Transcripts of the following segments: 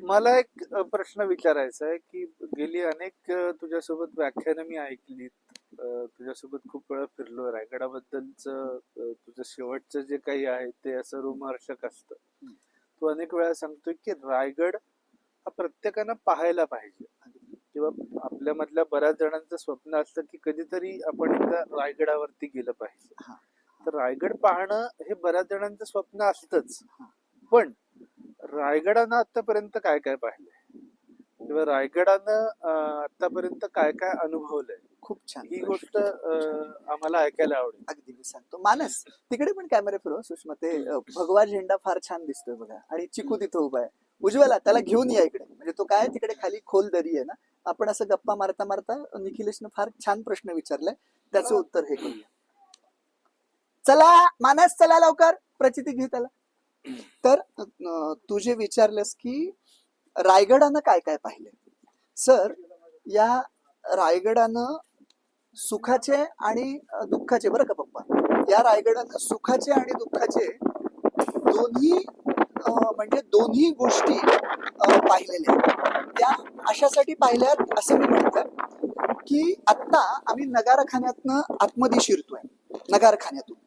मला एक प्रश्न विचारायचा आहे की गेली अनेक तुझ्यासोबत व्याख्यानं मी ऐकलीत. अ, तुझ्यासोबत खूप वेळा फिरलो रायगडाबद्दलचं तुझं शेवटचं जे काही आहे ते असं रोमहर्षक असतं. तू अनेक वेळा सांगतोय की रायगड हा प्रत्येकानं पाहायला पाहिजे. किंवा आपल्यामधल्या बऱ्याच जणांचं स्वप्न असतं की कधीतरी आपण एकदा रायगडावरती गेलं पाहिजे. तर रायगड पाहणं हे बऱ्याच जणांचं स्वप्न असतंच. पण रायगडानं आतापर्यंत काय काय पाहिलंय? किंवा रायगडानं आतापर्यंत काय काय अनुभवलंय? खूप छान ही. गोष्ट. आम्हाला ऐकायला आवडेल. अगदी मी सांगतो. मानस तिकडे पण कॅमेरा फिरवा सुषमा. ते भगवा झेंडा फार छान दिसतोय बघा. आणि चिकू तिथं उभा आहे. उज्ज्वला त्याला घेऊन या इकडे. म्हणजे तो काय तिकडे खाली खोल दरी आहे ना? आपण असं गप्पा मारता मारता निखिलेशनं फार छान प्रश्न विचारलाय. त्याचं उत्तर हे करूया. चला मानस चला लवकर. प्रचिती घे त्याला. तर तू जे विचारलंस की रायगडानं काय काय पाहिले सर या रायगडानं सुखाचे आणि दुःखाचे बरं का पप्पा? या रायगडानं सुखाचे आणि दुःखाचे दोन्ही म्हणजे दोन्ही गोष्टी पाहिलेल्या आहेत. त्या अशासाठी पाहिल्यात असं मी म्हणतोय की आत्ता आम्ही नगारखान्यातनं आतमध्ये शिरतोय. नगारखान्यातून.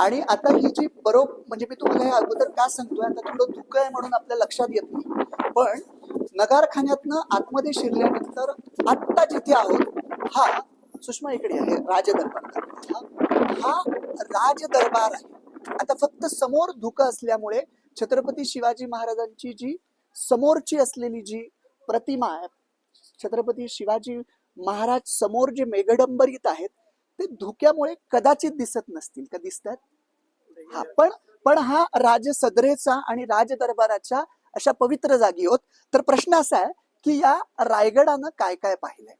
आणि आता ही जी बरोबर म्हणजे मी तुम्हाला हे अगोदर का सांगतोय आता थोडं धुकं आहे म्हणून आपल्या लक्षात येत नाही. पण नगारखान्यातनं आतमध्ये शिरल्यानंतर आत्ता जिथे आहोत हा सुषमा इकडे आहे राजदरबार हा हा राजदरबार आहे. आता फक्त समोर धुकं असल्यामुळे छत्रपती शिवाजी महाराजांची जी समोरची असलेली जी प्रतिमा आहे छत्रपती शिवाजी महाराज समोर जे मेघडंबरीत आहेत ते धुक्यामुळे कदाचित दिसत नसतील. का दिसतात? हा पण पण हा राजसदरेचा आणि राजदरबाराच्या अशा पवित्र जागी होत. तर प्रश्न असा आहे की या रायगडानं काय काय पाहिलंय?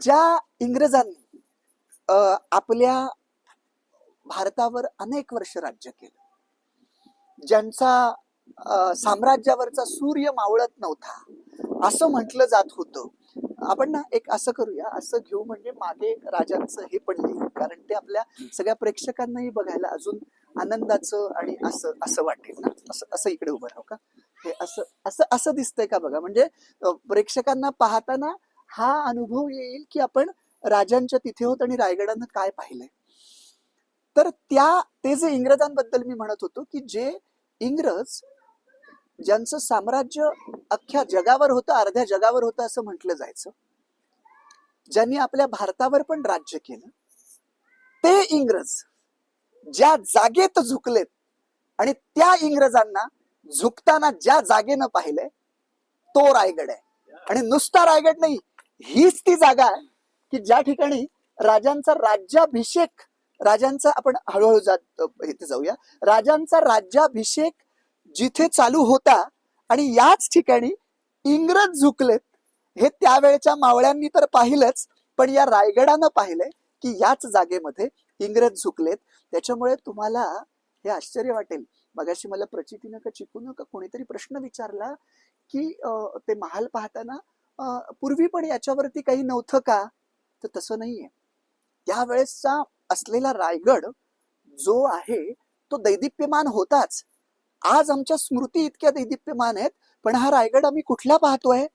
ज्या इंग्रजांनी आपल्या भारतावर अनेक वर्ष राज्य केलं. ज्यांचा साम्राज्यावरचा सूर्य मावळत नव्हता. असं म्हटलं जात होतं. आपण ना एक असं करूया असं घेऊ म्हणजे मागे राजांचं हे पण येईल. कारण ते आपल्या सगळ्या प्रेक्षकांनाही बघायला अजून आनंदाचं आणि असं असं वाटेल ना. असं असं इकडे उभं राहू का? हे असं असं असं दिसतंय का बघा? म्हणजे प्रेक्षकांना पाहताना हा अनुभव येईल की आपण राजांच्या तिथे होत आणि रायगडानं काय पाहिलंय. तर त्या ते जे इंग्रजांबद्दल मी म्हणत होतो की जे इंग्रज ज्यांचं साम्राज्य अख्ख्या जगावर होतं अर्ध्या जगावर होतं असं म्हटलं जायचं. ज्यांनी आपल्या भारतावर पण राज्य केलं. ते इंग्रज ज्या जागेत झुकलेत आणि त्या इंग्रजांना झुकताना ज्या जागेनं पाहिलंय तो रायगड आहे. आणि नुसता रायगड नाही हीच ती जागा आहे की ज्या ठिकाणी राजांचा राज्याभिषेक राजांचा आपण हळूहळू जात इथे जाऊया. राजांचा राज्याभिषेक जिथे चालू होता आणि याच ठिकाणी इंग्रज झुकलेत हे त्यावेळेच्या मावळ्यांनी तर पाहिलंच पण या रायगडानं पाहिलंय की याच जागेमध्ये इंग्रज झुकलेत. त्याच्यामुळे तुम्हाला हे आश्चर्य वाटेल. मगाशी मला प्रचितीनं का चिकून का कोणीतरी प्रश्न विचारला की ते महाल पाहताना पूर्वी पण याच्यावरती काही नव्हतं का? तर तसं नाहीये. त्यावेळेसचा असलेला रायगड जो आहे तो दैदिप्यमान होताच. आज आमच्या स्मृती इतक्या दैदिप्यमान आहेत पण हा रायगड आम्ही कुठला पाहतोय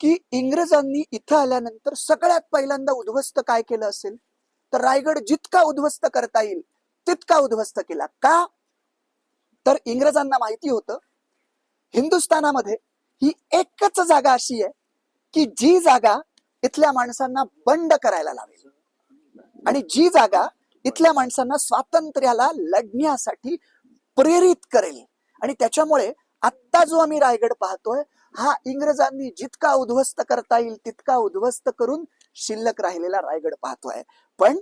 की इंग्रजांनी इथं आल्यानंतर सगळ्यात पहिल्यांदा उद्ध्वस्त काय केलं असेल? तर रायगड जितका उद्ध्वस्त करता येईल तितका उद्ध्वस्त केला. का? तर इंग्रजांना माहिती होतं हिंदुस्थानामध्ये ही एकच जागा अशी आहे की जी जागा इथल्या माणसांना बंड करायला लावेल. आणि जी जागा इथल्या माणसांना स्वातंत्र्याला लढण्यासाठी प्रेरित करेल. आणि त्याच्यामुळे आत्ता जो आम्ही रायगड पाहतोय हा इंग्रजांनी जितका उद्ध्वस्त करता येईल तितका उद्ध्वस्त करून शिल्लक राहिलेला रायगड पाहतोय. पण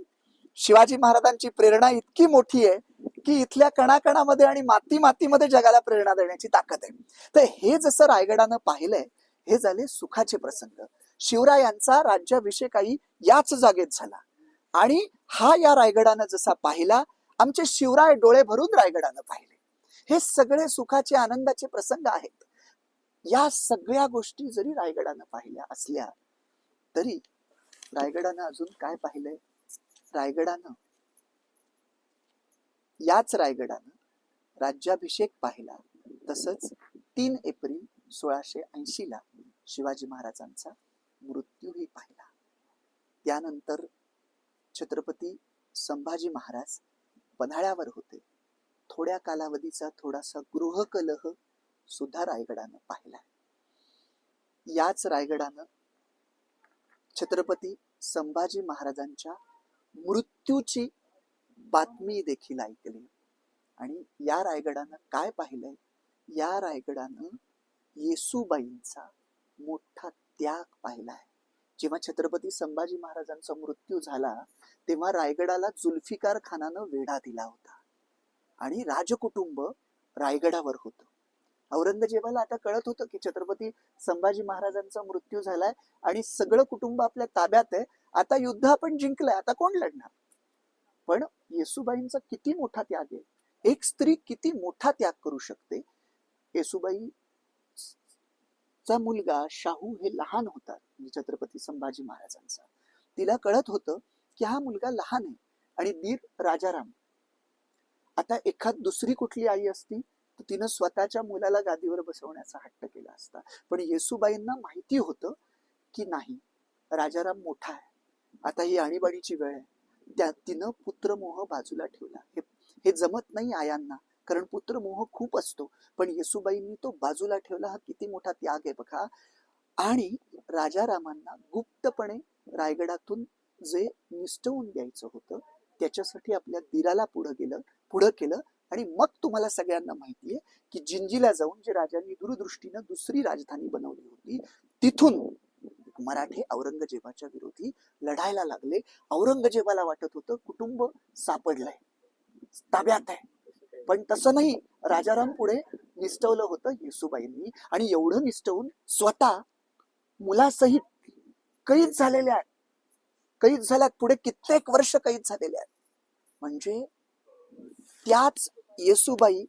शिवाजी महाराजांची प्रेरणा इतकी मोठी आहे की इथल्या कणाकणामध्ये आणि माती मातीमध्ये जगाला प्रेरणा देण्याची ताकद आहे. तर हे जसं रायगडानं पाहिलंय हे झाले सुखाचे प्रसंग. शिवरायांचा राज्याभिषेकही याच जागेत झाला. आणि हा या रायगडानं जसा पाहिला आमचे शिवराय डोळे भरून रायगडानं पाहिले. हे सगळे सुखाचे आनंदाचे प्रसंग आहेत. या सगळ्या गोष्टी जरी रायगडानं पाहिल्या असल्या तरी रायगडानं अजून काय पाहिलंय? रायगडानं याच रायगडानं राज्याभिषेक पाहिला. तसंच तीन एप्रिल सोळाशे ऐंशी ला शिवाजी महाराजांचा मृत्यूही पाहिला. त्यानंतर छत्रपती संभाजी महाराज पन्हाळ्यावर होते. थोड्या कालावधीचा थोडासा गृहकलह सुद्धा रायगडानं पाहिला याच रायगडानं छत्रपती संभाजी महाराजांच्या मृत्यूची बातमी देखील ऐकली. आणि या रायगडानं काय पाहिलंय? या रायगडानं येसूबाईंचा मोठा त्याग पाहिलाय जेव्हा छत्रपती संभाजी महाराजांचा मृत्यू झाला तेव्हा रायगडाला जुल्फिकार खानानं वेढा दिला होता. आणि राजकुटुंब रायगडावर होतं. औरंगजेबाला आता कळत होतं की छत्रपती संभाजी महाराजांचा मृत्यू झालाय आणि सगळं कुटुंब आपल्या ताब्यात आहे. आता युद्ध आपण जिंकलंय आता कोण लढणार? पण येसुबाईंचा किती मोठा त्याग आहे. एक स्त्री किती मोठा त्याग करू शकते? येसुबाई चा मुलगा शाहू हे लहान होता म्हणजे छत्रपती संभाजी महाराजांचा. तिला कळत होतं की हा मुलगा लहान आहे आणि दीर राजाराम आता एखाद दुसरी कुठली आई असती तर तिनं स्वतःच्या मुलाला गादीवर बसवण्याचा हट्ट केला असता. पण येसुबाईंना माहिती होतं की नाही राजाराम मोठा आहे. आता ही आणीबाणीची वेळ आहे. त्या तिनं पुत्रमोह बाजूला ठेवला. हे हे जमत नाही आयांना कारण पुत्रमोह खूप असतो. पण येसुबाईंनी तो बाजूला ठेवला. हा किती मोठा त्याग आहे बघा. आणि राजारामांना गुप्तपणे रायगडातून जे निष्ठवून द्यायचं होतं त्याच्यासाठी आपल्या दिराला पुढं गेलं. पुढं केलं आणि मग तुम्हाला सगळ्यांना माहितीये की जिंजीला जाऊन जे राजांनी दूरदृष्टीनं दुसरी राजधानी बनवली होती तिथून मराठे औरंगजेबाच्या विरोधी लढायला लागले. औरंगजेबाला वाटत होतं कुटुंब सापडलंय ताब्यात आहे. पण तसं नाही राजाराम पुढे निष्ठवलं होतं येसुबाईंनी आणि एवढं निष्ठवून स्वतः मुलासहित कैद झालेले आहेत. कैद झाल्यात पुढे कित्येक वर्ष कैद झालेले आहेत. म्हणजे त्याच येसुबाई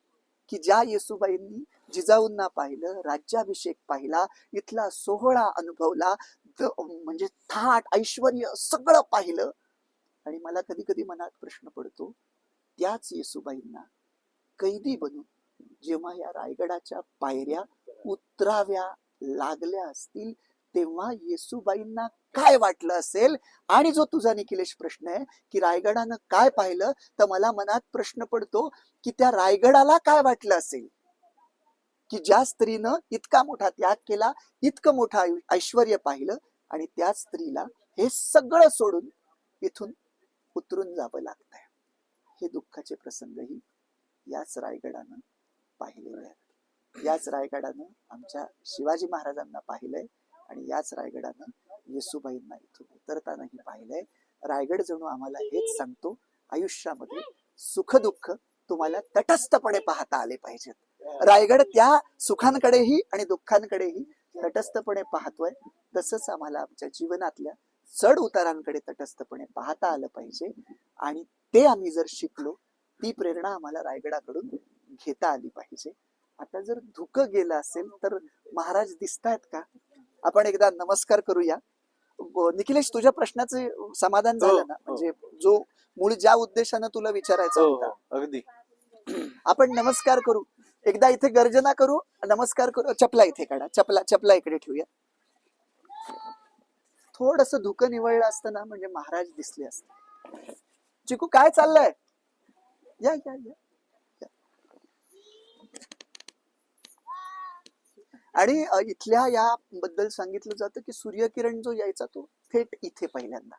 की ज्या येसुबाईंनी जिजाऊंना पाहिलं राज्याभिषेक पाहिला इथला सोहळा अनुभवला म्हणजे थाट ऐश्वर सगळं पाहिलं. आणि मला कधी कधी मनात प्रश्न पडतो त्याच येसुबाईंना कैदी बनून जेव्हा या रायगडाच्या पायऱ्या उतराव्या लागल्या असतील तेव्हा येसुबाईंना काय वाटलं असेल? आणि जो तुझा निखिलेश प्रश्न आहे की रायगडानं काय पाहिलं? तर मला मनात प्रश्न पडतो की त्या रायगडाला काय वाटलं असेल? की ज्या स्त्रीनं इतका मोठा त्याग केला इतकं मोठं ऐश्वर पाहिलं आणि त्या स्त्रीला हे सगळं सोडून इथून उतरून जावं लागतंय. हे दुःखाचे प्रसंगही याच रायगडानं पाहिलेले आहेत. याच रायगडानं आमच्या शिवाजी महाराजांना पाहिलंय. आणि याच रायगडानं येसुबाईंना इथून उतरतानाही पाहिलंय. रायगड जणू आम्हाला हेच सांगतो आयुष्यामध्ये सुख दुःख तुम्हाला तटस्थपणे पाहता आले पाहिजेत. रायगड त्या सुखांकडेही आणि दुःखांकडेही तटस्थपणे पाहतोय. तसंच आम्हाला आमच्या जीवनातल्या चढ उतारांकडे तटस्थपणे पाहता आलं पाहिजे. आणि ते आम्ही जर शिकलो ती प्रेरणा आम्हाला रायगडाकडून घेता आली पाहिजे. आता जर धुकं गेलं असेल तर महाराज दिसतायत का? आपण एकदा नमस्कार करूया. निखिलेश तुझ्या प्रश्नाचे समाधान हो, झालं ना? हो. म्हणजे जो मूळ ज्या उद्देशानं तुला विचारायचं हो होता. अगदी. आपण नमस्कार करू. एकदा इथे गर्जना करू. नमस्कार करू. चपला इथे काढा. चपला चपला इकडे ठेवूया. थोडस धुकं निवळलं असतं ना म्हणजे महाराज दिसले असते. चिकू काय चाललंय? या या या. आणि इथल्या या बद्दल सांगितलं जातं की सूर्यकिरण जो यायचा तो थेट इथे पहिल्यांदा.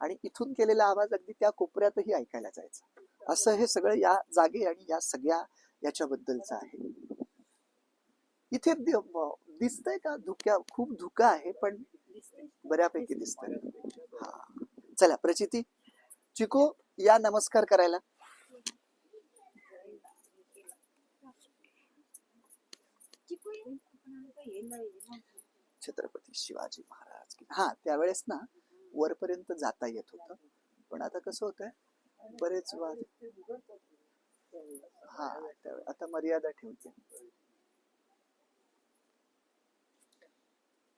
आणि इथून केलेला आवाज अगदी त्या कोपऱ्यातही ऐकायला जायचा. असं हे सगळं या जागे आणि या सगळ्या याच्याबद्दलचं आहे. इथे दिसतंय का? धुक्या खूप धुका आहे पण बऱ्यापैकी दिसतंय. हा. चला प्रचिती चिको या नमस्कार करायला. छत्रपती शिवाजी महाराज हा त्यावेळेस ना वरपर्यंत जाता येत होत. पण आता कसं होत बरेच वाद हा आता मर्यादा ठेवते.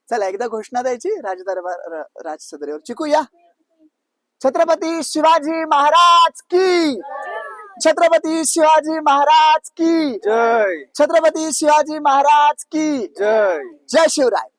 चला एकदा घोषणा द्यायची राजदरबार राजसदरेवर. राज सदरेवर चिकू या छत्रपती शिवाजी महाराज की छत्रपती शिवाजी महाराज की. जय. छत्रपती शिवाजी महाराज की. जय. जय शिवराय.